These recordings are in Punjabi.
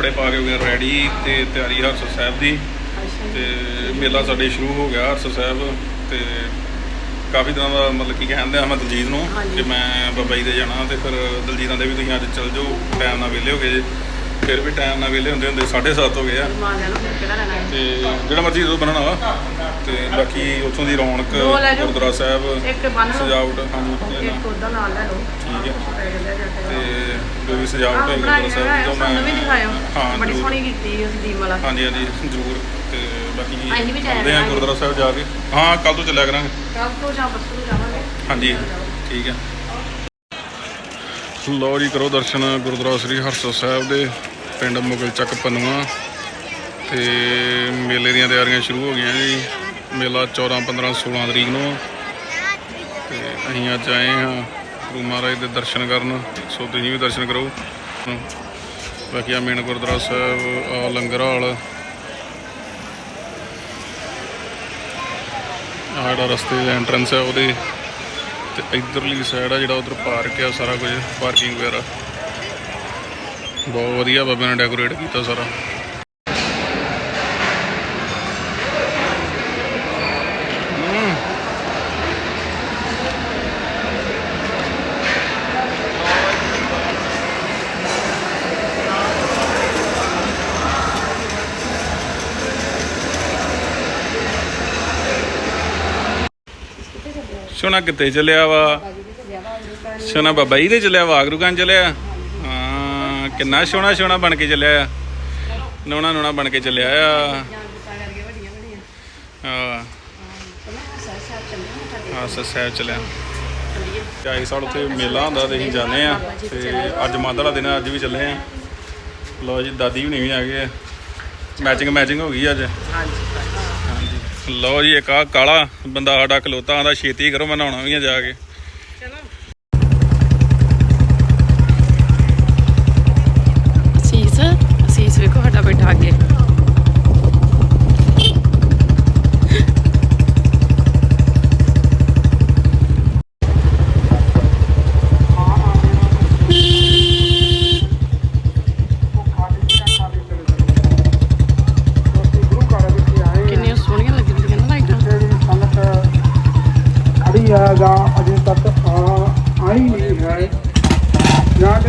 ਕੱਪੜੇ ਪਾ ਕੇ ਹੋ ਗਏ ਰੈਡੀ ਤੇ ਤਿਆਰੀ ਹਰਸ ਸਾਹਿਬ ਦੀ। ਤੇ ਮੇਲਾ ਸਾਡੇ ਸ਼ੁਰੂ ਹੋ ਗਿਆ ਹਰਸ ਸਾਹਿਬ ਤੇ ਕਾਫੀ ਦਿਨਾਂ ਦਾ ਮਤਲਬ ਕੀ ਕਹਿੰਦੇ ਆ ਮੈਂ ਦਲਜੀਤ ਨੂੰ ਕਿ ਮੈਂ ਬਾਬਾ ਜੀ ਦੇ ਜਾਣਾ ਤੇ ਫਿਰ ਦਲਜੀਤਾਂ ਦੇ ਵੀ ਤੁਸੀਂ ਅੱਜ ਚੱਲ ਜਾਓ ਟਾਈਮ ਨਾਲ ਵਿਹਲੇ ਹੋ ਗਏ ਜੇ। ਫਿਰ ਵੀ ਟਾਈਮ ਨਾਲ ਵਿਹਲੇ ਹੁੰਦੇ ਹੁੰਦੇ 7:30 ਹੋ ਗਏ ਆ। ਤੇ ਜਿਹੜਾ ਮਰਜ਼ੀ ਜਦੋਂ ਬਣਾਉਣਾ ਵਾ। ਤੇ ਬਾਕੀ ਉੱਥੋਂ ਦੀ ਰੌਣਕ ਦੋ ਲੈ ਜਾਓ। ਗੁਰਦੁਆਰਾ ਸਾਹਿਬ ਇੱਕ ਬੰਨ ਲਓ। ਸਜਾਵਟ ਹਾਂਜੀ ਤੇ ਇੱਕ ਉਹਦਾ ਨਾਲ ਲੈ ਲਓ। ਠੀਕ ਹੈ ਤੇ ਜੋ ਵੀ ਸਜਾਵਟ ਹੈ ਗੁਰਦੁਆਰਾ ਸਾਹਿਬ ਦੀ ਜੋ ਵੀ ਮੈਂ ਦਿਖਾਇਓ। ਹਾਂ, ਬੜੀ ਜ਼ਰੂਰ। ਸੋਹਣੀ ਕੀਤੀ ਉਸ ਦੀਮ ਵਾਲਾ। ਹਾਂਜੀ ਹਾਂਜੀ ਜ਼ਰੂਰ। ਤੇ ਬਾਕੀ ਅਸੀਂ ਵੀ ਜਾਇਆ ਆਉਂਦੇ ਕਰਾਂਗੇ। ਗੁਰਦੁਆਰਾ ਸਾਹਿਬ ਜਾ ਕੇ। ਹਾਂ ਕੱਲ ਤੋਂ ਚੱਲਿਆ ਕਰਾਂਗੇ। ਕੱਲ ਤੋਂ ਜਾਂ ਪਰਸੋਂ ਨੂੰ ਜਾਵਾਂਗੇ। ਹਾਂਜੀ ਠੀਕ ਹੈ ਲਓ ਜੀ ਕਰੋ ਦਰਸ਼ਨ ਗੁਰਦੁਆਰਾ ਸ੍ਰੀ ਹਰਸੋ ਸਾਹਿਬ ਦੇ ਪਿੰਡ ਮੁਗਲ ਚੱਕ ਪਨੂਆ। ਤੇ ਮੇਲੇ ਦੀਆਂ ਤਿਆਰੀਆਂ ਸ਼ੁਰੂ ਹੋ ਗਈਆਂ ਜੀ। ਮੇਲਾ 14 15 16 ਤਰੀਕ ਨੂੰ। ਤੇ ਅਸੀਂ ਅੱਜ ਆਏ ਹਾਂ ਗੁਰੂ ਮਹਾਰਾਜ ਦੇ ਦਰਸ਼ਨ ਕਰਨ। ਸੋ ਤੁਸੀਂ ਵੀ ਦਰਸ਼ਨ ਕਰੋ। ਬਾਕੀ ਆ ਮੇਨ ਗੁਰਦੁਆਰਾ ਸਾਹਿਬ, ਆ ਲੰਗਰ ਹਾਲ। ਆਹ ਜਿਹੜਾ ਰਸਤੇ ਦਾ ਐਂਟਰੈਂਸ ਹੈ ਉਹਦੇ। ਤੇ ਇਧਰਲੀ ਸਾਈਡ ਆ ਜਿਹੜਾ ਉਧਰ ਪਾਰਕ ਆ ਸਾਰਾ ਕੁਝ ਪਾਰਕਿੰਗ ਵਗੈਰਾ। ਬਹੁਤ ਵਧੀਆ ਬਾਬੇ ਨੇ ਡੈਕੋਰੇਟ ਕੀਤਾ ਸਾਰਾ। ਸੋਨਾ ਕਿੱਥੇ ਚੱਲਿਆ ਵਾ? ਸੋਨਾ ਬਾਬਾ ਜੀ ਦੇ ਚੱਲਿਆ ਵਾਗਰੂ ਕਾਂ ਚੱਲਿਆ? ਹਾਂ, ਕਿੰਨਾ ਸੋਹਣਾ ਸੋਹਣਾ ਬਣ ਕੇ ਚੱਲਿਆ ਆ। ਨੋਣਾ ਨੋਣਾ ਬਣ ਕੇ ਚੱਲਿਆ ਆ। ਹਾਂ। ਹਾਂ ਸਾਹਿਬ ਚੱਲਿਆ। ਚਾਈ ਸਾਲ ਉੱਥੇ ਮੇਲਾ ਹੁੰਦਾ, ਤੇ ਅਸੀਂ ਜਾਂਦੇ ਆ। ਤੇ ਅੱਜ ਮੰਦ ਵਾਲਾ ਦਿਨ ਅੱਜ ਵੀ ਚੱਲੇ ਆ। ਲੋ ਜੀ, ਦਾਦੀ ਵੀ ਨਹੀਂ ਵੀ ਆ ਗਏ ਮੈਚਿੰਗ ਮੈਚਿੰਗ ਹੋ ਗਈ ਅੱਜ? ਹਾਂਜੀ। ਲਓ ਜੀ ਇੱਕ ਆ ਕਾਲਾ ਬੰਦਾ ਸਾਡਾ ਖਲੋਤਾ ਆਂਦਾ ਛੇਤੀ ਕਰੋ, ਮੈਂ ਨਹਾਉਣਾ ਵੀ ਆ ਜਾ ਕੇ। ਅਸੀਸ ਅਸੀਸ ਵੇਖੋ ਸਾਡਾ ਬੈਠਾ ਅੱਗੇ ਕਿੰਨੀਆਂ ਸੋਹਣੀਆਂ ਲੱਗਦੀਆਂ ਨਾ ਲਾਈਟਾਂ ਖੜੀ ਹੈ ਜਾਂ ਅਜੇ ਤੱਕ ਆ ਆਈ ਨਹੀਂ ਹੈ ਜਾਂ ਕਿ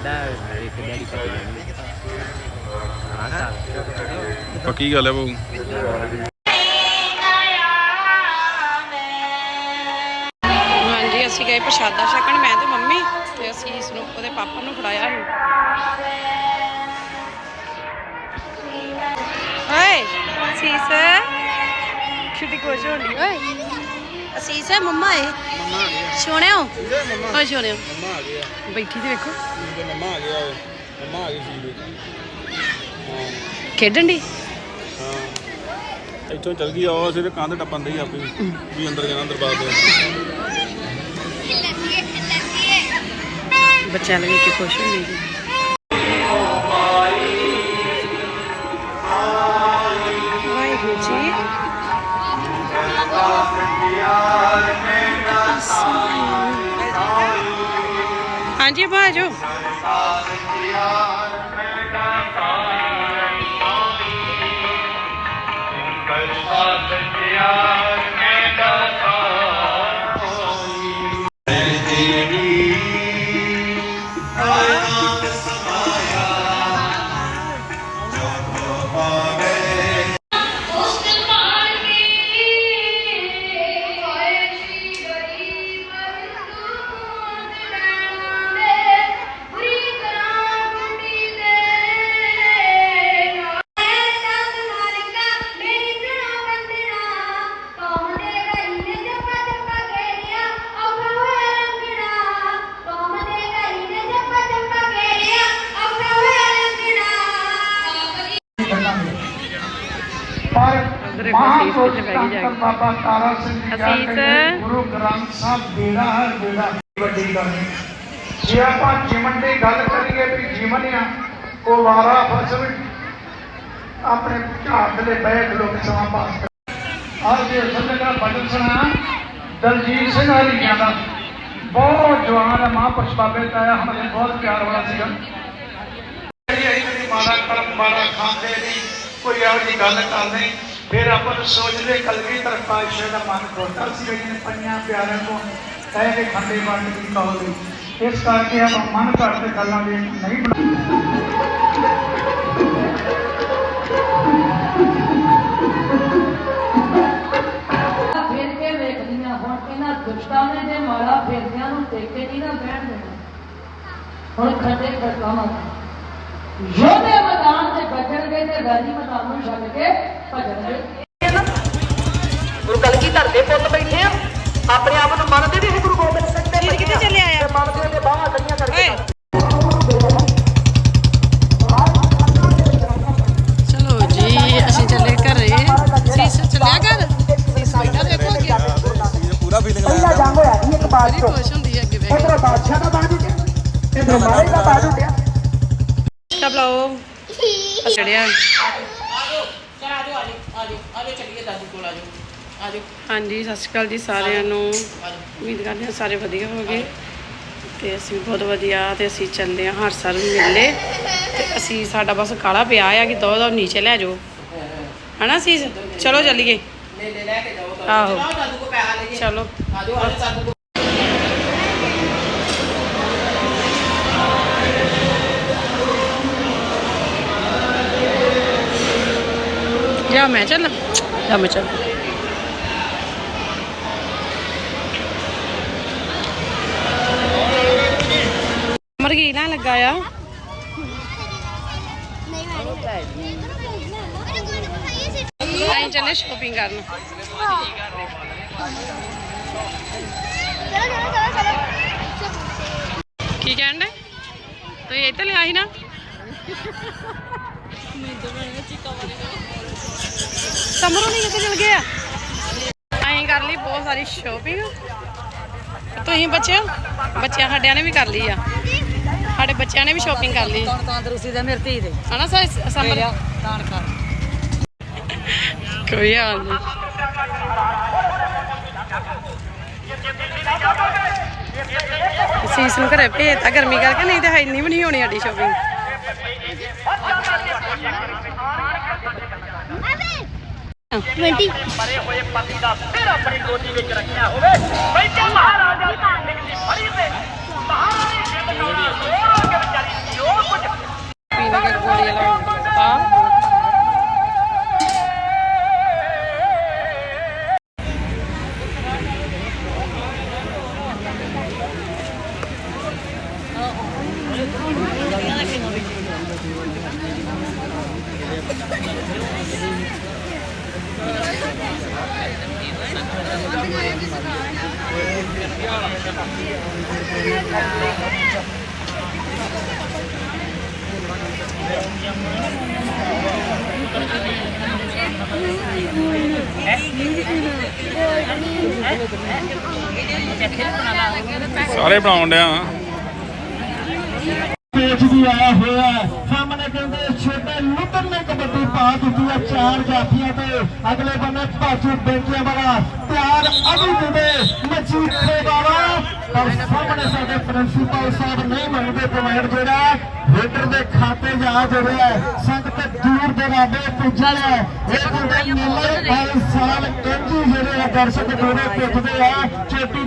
ਆਂਦਾ ਇੱਕ ਡੈਡੀ ਪੱਟੀ ਜਾਂਦੀ ਹਾਂ ਤਾਂ ਪੱਕੀ ਗੱਲ ਹੈ ਬਾਬੂ ਹਾਂਜੀ ਅਸੀਂ ਗਏ ਪ੍ਰਸ਼ਾਦਾ ਛਕਣ ਮੈਂ ਤੇ ਮੰਮੀ ਤੇ ਅਸੀਂ ਇਸ ਨੂੰ ਉਹਦੇ ਪਾਪਾ ਨੂੰ ਫੜਾਇਆ ਸੀ। ਓਏ ਅਸੀਸ ਕਿੱਡੀ ਖੁਸ਼ ਹੋਣੀ ਓਏ। ਅਸੀਸ ਹੈ ਮੰਮਾ ਏ ਸੋਹਣਿਓ ਓ ਸੋਹਣਿਓ ਮੰਮਾ ਆ ਗਿਆ। ਬੈਠੀ ਤੇ ਵੇਖੋ। ਮੰਮਾ ਆ ਗਿਆ ਓਏ ਮੰਮਾ ਆ ਗਈ ਸੀ ਖੇਡਣ ਦੀ ਹਾਂ। ਇੱਥੋਂ ਚੱਲ ਗਈ ਆ ਸਿਰੇ ਕੰਧ ਟੱਪਣ ਦੀ ਆਪੇ। ਵੀ ਅੰਦਰ ਜਾਣਾ ਦਰਬਾਰ ਦੇ ਬੱਚਿਆਂ ਵੇਖ ਕੇ ਖੁਸ਼ ਹੁੰਦੀ ਸੀ Hare ਇੱਕ ਅਸੀਸ ਕਿਤੇ ਬਹਿ ਗਈ ਜਾ ਕੇ। ਬਾਬਾ ਤਾਰਾ ਸਿੰਘ ਜੀ ਕਹਿ ਅਸੀਸ। ਗੁਰੂ ਗ੍ਰੰਥ ਸਾਹਿਬ ਬੇੜਾ ਹੈ ਬੇੜਾ ਵੱਡੀ ਗੱਲ। ਜੇ ਆਪਾਂ ਜੀਵਨ ਦੀ ਗੱਲ ਕਰੀਏ ਵੀ ਜੀਵਨ ਆ ਉਹ ਵਾਰਾ ਫਸਲ ਆਪਣੇ ਝਾੜ ਦੇ ਬੈਠ ਲੋਕ ਸਮਾਂ ਪਾਸ ਕਰ। ਅੱਜ ਦੇ ਸੰਦੇ ਦਾ ਭਜਨ ਸੁਣਾ ਦਲਜੀਤ ਸਿੰਘ ਹਰੀਆਂ ਦਾ। ਬਹੁਤ ਜਵਾਨ ਹੈ ਮਹਾਂਪੁਰਸ਼ ਬਾਬੇ ਤਾਇਆ ਹਮਾਰੇ ਬਹੁਤ ਪਿਆਰ ਵਾਲਾ ਸੀਗਾ। ਜਿਹੜੀ ਕਦੀ ਮਾੜਾ ਕਰਮ ਮਾੜਾ ਖਾਂਦੇ ਨਹੀਂ ਕੋਈ ਇਹੋ ਗੱਲ ਕਰਦੇ ਫਿਰ ਆਪਾਂ ਨੂੰ ਸੋਚਦੇ ਕਲਗੀ ਤਰਫ ਪਾਸ਼ਾ ਦਾ ਮਨ ਖੋਟਾ ਸੀ ਜਿਹਨੇ ਪੰਜਾਂ ਪਿਆਰਿਆਂ ਨੂੰ ਕਹਿ ਕੇ ਖੰਡੇ ਵੰਡ ਦੀ ਕਹੋਗੇ ਇਸ ਕਰਕੇ ਆਪਾਂ ਮਨ ਘੜ ਤੇ ਗੱਲਾਂ ਦੇ ਨਹੀਂ ਬਣਾ ਫਿਰ ਕੇ ਵੇਖਦੀਆਂ ਹੁਣ ਇਹਨਾਂ ਦੁਸ਼ਟਾਂ ਨੇ ਜੇ ਮਾੜਾ ਫੇਰਦਿਆਂ ਨੂੰ ਦੇਖ ਕੇ ਨਹੀਂ ਨਾ ਬਹਿਣ ਦੇਣਾ ਹੁਣ ਖੱਡੇ ਖੜਕਾਵਾਂ ਯੋਧੇ ਮੈਦਾਨ ਤੇ ਬਚਣਗੇ ਤੇ ਵੈਰੀ ਮੈਦਾਨ ਨੂੰ ਛੱਡ ਕੇ ਭਜਣਗੇ ਗੁਰੂ ਕਲਗੀਧਰ ਦੇ ਪੁੱਤ ਬੈਠੇ ਆ ਆਪਣੇ ਆਪ ਨੂੰ ਮੰਨਦੇ ਵੀ ਸੀ ਗੁਰੂ ਗੋਬਿੰਦ ਸਿੰਘ ਦੇ ਕਿੱਥੇ ਚੱਲਿਆ ਆ? ਤੇ ਮੰਨਦੇ ਨੇ ਬਾਹਾਂ ਦਈਆਂ ਕਰਕੇ ਚਲੋ ਜੀ ਅਸੀਂ ਚੱਲੇ ਘਰੇ। ਸੀਸ ਚੱਲਿਆ ਘਰ? ਸੀਸ ਬੈਠਾ ਦੇਖੋ ਅੱਗੇ। ਪਹਿਲਾ ਜੰਗ ਹੋਇਆ ਸੀ ਇੱਕ ਬਾਤ ਤੋਂ ਖੁਸ਼ ਹੁੰਦੀ ਹੈ ਅੱਗੇ ਬੈਠ ਇਧਰ ਬਾਦਸ਼ਾਹ ਦਾ ਬਾਜੂ ਤੇ ਇਧਰ ਮਾਰੇ ਦਾ ਬਾਜੂ ਤੇ ਕੇ ਬਲਾਓ। ਚੜਿਆ ਹਾਂਜੀ ਸਤਿ ਸ਼੍ਰੀ ਅਕਾਲ ਜੀ ਸਾਰਿਆਂ ਨੂੰ। ਉਮੀਦ ਕਰਦੇ ਹਾਂ ਸਾਰੇ ਵਧੀਆ ਹੋਗੇ ਤੇ ਅਸੀਂ ਵੀ ਬਹੁਤ ਵਧੀਆ ਤੇ ਅਸੀਂ ਚੱਲਦੇ ਹਾਂ ਹਰਸਰ ਮੇਲੇ। ਤੇ ਅਸੀਂ ਸਾਡਾ ਬਸ ਕਾਲਾ ਪਿਆ ਆ ਕਿ ਦੋ ਦੋ ਨੀਚੇ ਲੈ ਜਾਓ। ਹਨਾ ਸੀ ਚਲੋ ਚੱਲੀਏ। ਆਹੋ। ਚਲੋ ਜਾ ਮੈਂ, ਚੱਲ। ਜਾ ਮੈਂ, ਚੱਲ। ਮਰਗੀ ਨਾ ਲੱਗਾ ਆ? ਆਈ ਚੱਲੇ ਸ਼ੋਪਿੰਗ ਕਰਨ। ਕੀ ਕਹਿੰਦੇ ਤੁਸੀਂ ਇੱਥੇ ਲਿਆ ਸੀ ਨਾ? ਸਮਰੋਂ ਨਹੀਂ ਕਿੱਥੇ ਚਲ ਗਿਆ ਅਸੀਂ ਕਰ ਲਈ ਬਹੁਤ ਸਾਰੀ ਸ਼ੋਪਿੰਗ ਤੁਸੀਂ ਬੱਚਿਓ ਬੱਚਿਆਂ ਸਾਡਿਆਂ ਨੇ ਵੀ ਕਰ ਲਈ ਆ। ਸਾਡੇ ਬੱਚਿਆਂ ਨੇ ਵੀ ਸ਼ੋਪਿੰਗ ਕਰ ਲਈ। ਤੰਦਰੁਸਤੀ ਦੇ ਮੇਰੇ ਧੀ ਦੇ। ਹਨਾ ਸਾ- ਸਮਰ ਦਾਨ ਕਰ ਕੋਈ ਹਾਲ ਨਹੀਂ ਸੀਸ ਨੂੰ ਘਰੇ ਭੇਜਤਾ ਗਰਮੀ ਕਰਕੇ ਨਹੀਂ ਤੇ ਹੈ ਇੰਨੀ ਵੀ ਨਹੀਂ ਹੋਣੀ ਸਾਡੀ ਸ਼ੋਪਿੰਗ 20 ਮਰੇ ਹੋਏ ਪਤੀ ਦਾ ਸਿਰ ਆਪਣੀ ਗੋਦੀ ਵਿੱਚ ਰੱਖਿਆ ਹੋਵੇ। ਬੈਠਾ ਮਹਾਰਾਜਾ ਸਿੰਘ ਦੀ ਫੜੀ ਤੇ ਮਹਾਰਾਣੀ ਜਿੰਦ ਕੌਰ ਹੋਰ ਅੱਗੇ ਵਿਚਾਰੀ ਜੋ ਕੁਝ। ਪੀਣ ਕੇ ਗੋਲੀ ਲਾਉਂਦਾ ਆ Thank you. ਸਾਰੇ ਬਣਾਉਣ ਡਿਆ ਪੇਜ ਵੀ ਆਇਆ ਹੋਇਆ ਸਾਹਮਣੇ ਕਹਿੰਦੇ ਛੋਟੇ ਨੇ ਕਬੱਡੀ ਪਾ ਦਿੱਤੀ ਹੈ ਚਾਰ ਜਾਫੀਆਂ ਤੇ। ਅਗਲੇ ਬੰਨੇ ਭਾਜੂ ਬੈਂਕੀਆਂ ਵਾਲਾ ਤਿਆਰ ਅਭੀ ਦੁਬੇ ਮਜੀਠੇ ਵਾਲਾ। ਪਰ ਸਾਹਮਣੇ ਸਾਡੇ ਪ੍ਰਿੰਸੀਪਲ ਸਾਹਿਬ ਨਹੀਂ ਮੰਗਦੇ ਪਵਾਇੰਟ ਜਿਹੜਾ ਹੀਟਰ ਦੇ ਖਾਤੇ ਜਾ ਜੁੜਿਆ ਹੈ। ਸੰਗਤ ਦੂਰ ਦਰਾਡੇ ਪੁੱਜਾ ਲਿਆ ਇਹ ਕਹਿੰਦੇ ਮੇਲੇ 22 ਸਾਲ ਇੰਜੀ ਜਿਹੜੇ ਆ ਦਰਸ਼ਕ ਦੋਨੇ ਪੁੱਜਦੇ ਆ। ਚੇਟੀ